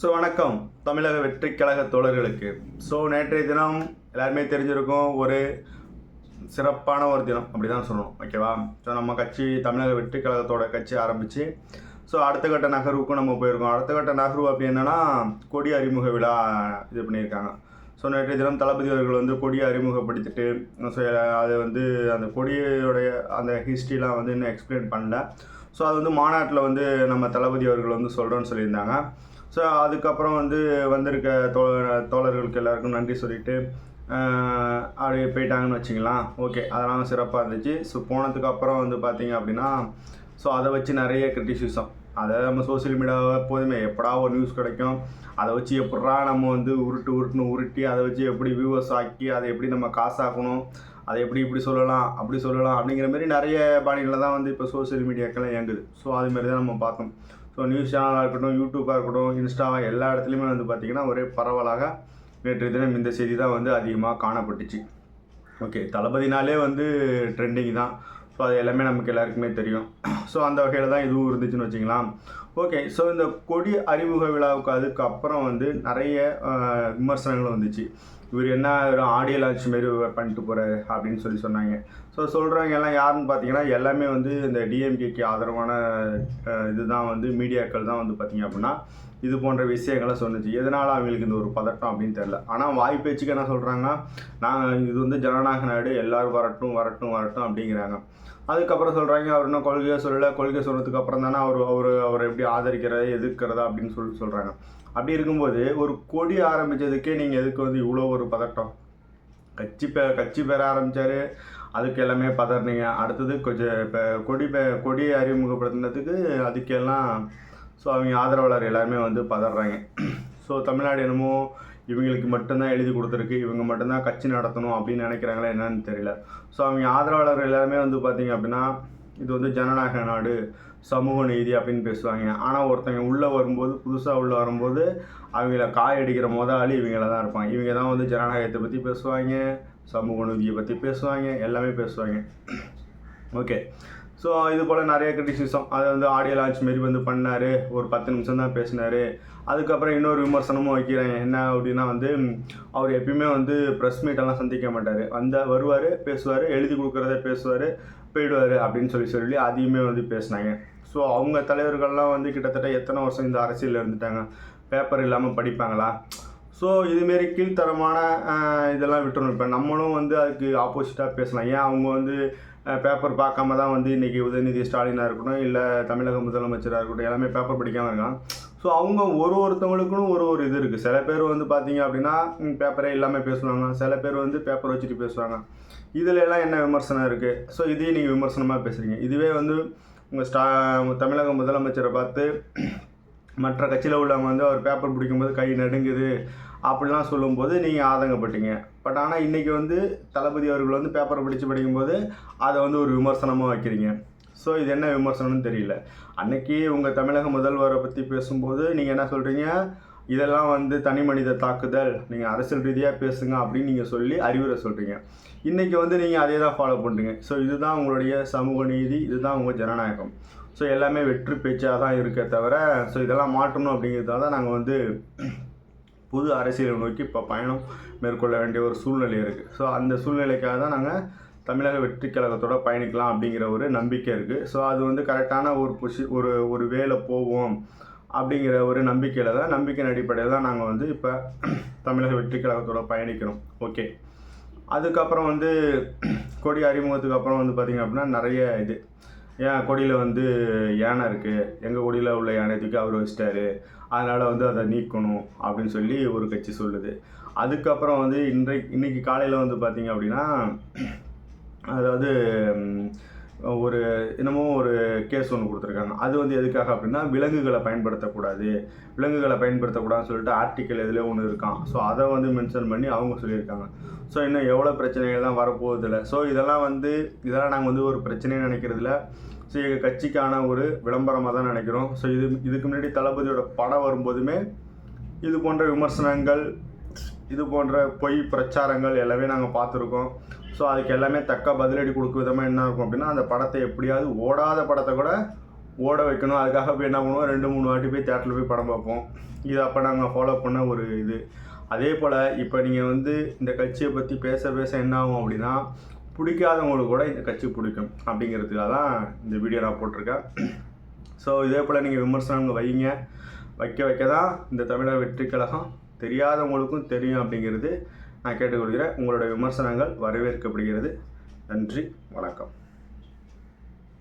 So வணக்கம். தமிழக வெற்றி கழக தோழர்களுக்கு. ஸோ நேற்றைய தினம் எல்லாருமே தெரிஞ்சிருக்கும் ஒரு சிறப்பான ஒரு தினம். அப்படி தான் சொல்லணும் ஓகேவா ஸோ நம்ம கட்சி தமிழக வெற்றி கழகத்தோட கட்சி ஆரம்பித்து ஸோ அடுத்த கட்ட நகர்வுக்கும் நம்ம போயிருக்கோம். அடுத்த கட்ட நகர்வு அப்படி என்னென்னா கொடி அறிமுக விழா இது பண்ணியிருக்காங்க. ஸோ நேற்றைய தினம் தளபதி அவர்கள் வந்து கொடியை அறிமுகப்படுத்திட்டு ஸோ அது வந்து அந்த கொடியோடைய அந்த ஹிஸ்ட்ரிலாம் வந்து இன்னும் எக்ஸ்பிளைன் பண்ணல. ஸோ அது வந்து மாநாட்டில் வந்து நம்ம தளபதி அவர்கள் வந்து சொல்கிறோன்னு சொல்லியிருந்தாங்க. ஸோ அதுக்கப்புறம் வந்து வந்திருக்க தோ தோழர்களுக்கு எல்லாருக்கும் நன்றி சொல்லிட்டு அப்படியே போயிட்டாங்கன்னு வச்சுக்கலாம். ஓகே அதெல்லாம் சிறப்பாக இருந்துச்சு. ஸோ போனதுக்கு அப்புறம் வந்து பார்த்தீங்க அப்படின்னா ஸோ அதை வச்சு நிறைய கிரிட்டிசிசம் அதை நம்ம சோஷியல் மீடியாவை எப்போதுமே எப்படா ஒரு நியூஸ் கிடைக்கும் அதை வச்சு எப்படா நம்ம வந்து உருட்டு உருட்டுன்னு உருட்டி அதை வச்சு எப்படி வியூவர்ஸ் ஆக்கி அதை எப்படி நம்ம காசாக்கணும் அதை எப்படி இப்படி சொல்லலாம் அப்படி சொல்லலாம் அப்படிங்கிற மாதிரி நிறைய பாணிகளில் தான் வந்து இப்போ சோஷியல் மீடியாக்கெல்லாம் இயங்குது. ஸோ அதுமாரி தான் நம்ம பார்த்தோம் ஸோ நியூஸ் சேனலாக இருக்கட்டும் யூடியூப்பாக இருக்கட்டும் இன்ஸ்டாவாக எல்லா இடத்துலையுமே வந்து பார்த்திங்கன்னா ஒரே பரவலாக நேற்று தினம் இந்த செய்தி தான் வந்து அதிகமாக காணப்பட்டுச்சு. ஓகே தளபதினாலே வந்து ட்ரெண்டிங் தான். ஸோ அது எல்லாமே நமக்கு எல்லாருக்குமே தெரியும். ஸோ அந்த வகையில் தான் இதுவும் இருந்துச்சுன்னு வச்சுக்கலாம். ஓகே ஸோ இந்த கொடி அறிமுக விழாவுக்கு அதுக்கப்புறம் வந்து நிறைய விமர்சனங்கள் விமர்சனங்களும் வந்துச்சு. இவர் என்ன ஆடியோ லான்ச் மாரி பண்ணிட்டு போகிறாரு அப்படின்னு சொல்லி சொன்னாங்க. ஸோ சொல்கிறவங்க எல்லாம் யாருன்னு பார்த்தீங்கன்னா எல்லாமே வந்து இந்த டிஎம்கேக்கு ஆதரவான இதுதான் வந்து மீடியாக்கள் தான் வந்து பார்த்தீங்க அப்படின்னா இது போன்ற விஷயங்களை சொன்னுச்சு. எதனால் அவங்களுக்கு இந்த ஒரு பதட்டம் அப்படின்னு தெரில ஆனால் வாய் பேச்சுக்கு என்ன சொல்கிறாங்கன்னா நாங்கள் இது வந்து ஜனநாயக நாடு எல்லாரும் வரட்டும் வரட்டும் வரட்டும் அப்படிங்கிறாங்க. அதுக்கப்புறம் சொல்கிறாங்க அவர் இன்னும் கொள்கையை சொல்லலை. கொள்கை சொன்னதுக்கு அப்புறம் தானே அவர் அவர் அவரை எப்படி ஆதரிக்கிறது எதிர்க்கிறதா அப்படின்னு சொல்லி சொல்கிறாங்க அப்படி இருக்கும்போது ஒரு கொடி ஆரம்பித்ததுக்கே நீங்கள் எதுக்கு வந்து இவ்வளோ ஒரு பதட்டம்? கட்சி பே கட்சி பெற ஆரம்பித்தார் அதுக்கு எல்லாமே பதறினீங்க. அடுத்தது கொஞ்சம் இப்போ கொடி கொடியை அறிமுகப்படுத்தினதுக்கு அதுக்கெல்லாம் ஸோ அவங்க ஆதரவாளர் எல்லாருமே வந்து பதறாங்க. ஸோ தமிழ்நாடு என்னமோ இவங்களுக்கு மட்டும்தான் எழுதி கொடுத்துருக்கு இவங்க மட்டும்தான் கட்சி நடத்தணும் அப்படின்னு நினைக்கிறாங்களா என்னன்னு தெரியல. ஸோ அவங்க ஆதரவாளர் எல்லாருமே வந்து பார்த்தீங்க அப்படின்னா இது வந்து ஜனநாயக நாடு சமூக நீதி அப்படின்னு பேசுவாங்க. ஆனால் ஒருத்தங்க உள்ளே வரும்போது புதுசாக உள்ளே வரும்போது அவங்கள காய் அடிக்கிற முதலாளி இவங்கள தான் இருப்பாங்க. இவங்க தான் வந்து ஜனநாயகத்தை பற்றி பேசுவாங்க சமூக நீதியை பற்றி பேசுவாங்க எல்லாமே பேசுவாங்க. ஓகே ஸோ இது போல் நிறைய கிரிட்டிசிசம் அதை வந்து ஆடியோ லான்ச் மாரி வந்து பண்ணார். ஒரு பத்து நிமிஷம் தான் பேசினார். அதுக்கப்புறம் இன்னொரு விமர்சனமும் வைக்கிறாங்க. என்ன அப்படின்னா வந்து அவர் எப்பயுமே வந்து ப்ரெஸ் மீட்டெல்லாம் சந்திக்க மாட்டார். வந்த வருவார் பேசுவார் எழுதி கொடுக்குறத பேசுவார் போயிடுவார் அப்படின்னு சொல்லி சொல்லி அதையுமே வந்து பேசினாங்க. ஸோ அவங்க தலைவர்கள்லாம் வந்து கிட்டத்தட்ட எத்தனை வருஷம் இந்த அரசியலில் இருந்துட்டாங்க? பேப்பர் இல்லாமல் படிப்பாங்களா? ஸோ இதுமாரி கீழ்த்தரமான இதெல்லாம் விட்டுறணும். இப்போ நம்மளும் வந்து அதுக்கு ஆப்போசிட்டாக பேசலாம். ஏன் அவங்க வந்து பேப்பர் பார்க்காம தான் வந்து இன்றைக்கி உதயநிதி ஸ்டாலினாக இருக்கட்டும் இல்லை தமிழக முதலமைச்சராக இருக்கட்டும் எல்லாமே பேப்பர் படிக்காமல் இருக்காங்க. ஸோ அவங்க ஒரு ஒருத்தவங்களுக்கும் ஒரு ஒரு இது இருக்குது சில பேர் வந்து பார்த்தீங்க அப்படின்னா பேப்பரே இல்லாமல் பேசுவாங்க. சில பேர் வந்து பேப்பர் வச்சுட்டு பேசுவாங்க. இதில் எல்லாம் என்ன விமர்சனம் இருக்குது ஸோ இதையும் நீங்கள் விமர்சனமாக பேசுகிறீங்க இதுவே வந்து உங்கள் ஸ்டா தமிழக முதலமைச்சரை பார்த்து மற்ற கட்சியில் உள்ளவங்க வந்து அவர் பேப்பர் பிடிக்கும்போது கை நடுங்குது. அப்படிலாம் சொல்லும்போது நீங்கள் ஆதங்கப்பட்டீங்க. பட் ஆனால் இன்றைக்கி வந்து தளபதி அவர்கள் வந்து பேப்பரை படித்து படிக்கும்போது அதை வந்து ஒரு விமர்சனமாக வைக்கிறீங்க. ஸோ இது என்ன விமர்சனம்னு தெரியல. அன்னைக்கு உங்கள் தமிழக முதல்வரை பற்றி பேசும்போது நீங்கள் என்ன சொல்கிறீங்க இதெல்லாம் வந்து தனி மனித தாக்குதல். நீங்கள் அரசியல் ரீதியாக பேசுங்க அப்படின்னு நீங்கள் சொல்லி அறிவுரை சொல்கிறீங்க இன்றைக்கி வந்து நீங்கள் அதே தான் ஃபாலோ பண்ணுறீங்க ஸோ இதுதான் உங்களுடைய சமூக நீதி இதுதான் உங்கள் ஜனநாயகம். ஸோ எல்லாமே வெற்றி பேச்சாக தான் இருக்கே தவிர ஸோ இதெல்லாம் மாற்றணும் அப்படிங்கிறதால தான் நாங்கள் வந்து புது அரசியலை நோக்கி இப்போ பயணம் மேற்கொள்ள வேண்டிய ஒரு சூழ்நிலை இருக்குது ஸோ அந்த சூழ்நிலைக்காக தான் நாங்கள் தமிழக வெற்றி கழகத்தோட பயணிக்கலாம் அப்படிங்கிற ஒரு நம்பிக்கை இருக்குது ஸோ அது வந்து கரெக்டான ஒரு பொசி ஒரு ஒரு வேலை போவோம் அப்படிங்கிற ஒரு நம்பிக்கையில் தான் நம்பிக்கையின் அடிப்படையில் தான் நாங்கள் வந்து இப்போ தமிழக வெற்றி கழகத்தோட பயணிக்கிறோம். ஓகே அதுக்கப்புறம் வந்து கொடி அறிமுகத்துக்கு அப்புறம் வந்து பார்த்திங்க அப்படின்னா நிறைய இது. ஏன் கொடியில் வந்து யானை இருக்குது எங்கள் கொடியில் உள்ள யானை தூக்கி அவர் வச்சிட்டாரு. அதனால் வந்து அதை நீக்கணும் அப்படின்னு சொல்லி ஒரு கட்சி சொல்லுது. அதுக்கப்புறம் வந்து இன்றைக்கு இன்றைக்கி காலையில் வந்து பார்த்திங்க அப்படின்னா அதாவது ஒரு என்னமோ ஒரு கேஸ் ஒன்று கொடுத்துருக்காங்க. அது வந்து எதுக்காக அப்படின்னா விலங்குகளை பயன்படுத்தக்கூடாது. விலங்குகளை பயன்படுத்தக்கூடாதுன்னு சொல்லிட்டு ஆர்டிக்கல் எதுலேயோ ஒன்று இருக்கான் ஸோ அதை வந்து மென்ஷன் பண்ணி அவங்க சொல்லியிருக்காங்க. ஸோ இன்னும் எவ்வளோ பிரச்சனைகள் தான் வரப்போகுதில்ல? ஸோ இதெல்லாம் வந்து இதெல்லாம் நாங்கள் வந்து ஒரு பிரச்சனையை நினைக்கிறதில்ல. ஸோ எங்கள் கட்சிக்கான ஒரு விளம்பரமாக தான் நினைக்கிறோம். ஸோ இது இதுக்கு முன்னாடி தளபதியோட படம் வரும்போதுமே இது போன்ற விமர்சனங்கள் இது போன்ற பொய் பிரச்சாரங்கள் எல்லாமே நாங்கள் பார்த்துருக்கோம். ஸோ அதுக்கு எல்லாமே தக்க பதிலடி கொடுக்க விதமாக என்ன இருக்கும் அப்படின்னா அந்த படத்தை எப்படியாவது ஓடாத படத்தை கூட ஓட வைக்கணும். அதுக்காக போய் என்ன பண்ணுவோம்? ரெண்டு மூணு வாட்டி போய் தேட்டரில் போய் படம் பார்ப்போம். இது அப்போ நாங்கள் ஃபாலோ பண்ண ஒரு இது. அதே போல் இப்போ நீங்கள் வந்து இந்த கட்சியை பற்றி பேச பேச என்ன ஆகும் அப்படின்னா பிடிக்காதவங்களுக்கு கூட இந்த கட்சி பிடிக்கும் அப்படிங்கிறதுக்காக தான் இந்த வீடியோ நான் போட்டிருக்கேன். ஸோ இதே போல் நீங்கள் விமர்சனங்கள் வைங்க. வைக்க வைக்க தான் இந்த தமிழக வெற்றி கழகம் தெரியாதவங்களுக்கும் தெரியும் அப்படிங்கிறது நான் கேட்டுக்கொள்கிறேன். உங்களுடைய விமர்சனங்கள் வரவேற்கப்படுகிறது. நன்றி வணக்கம்.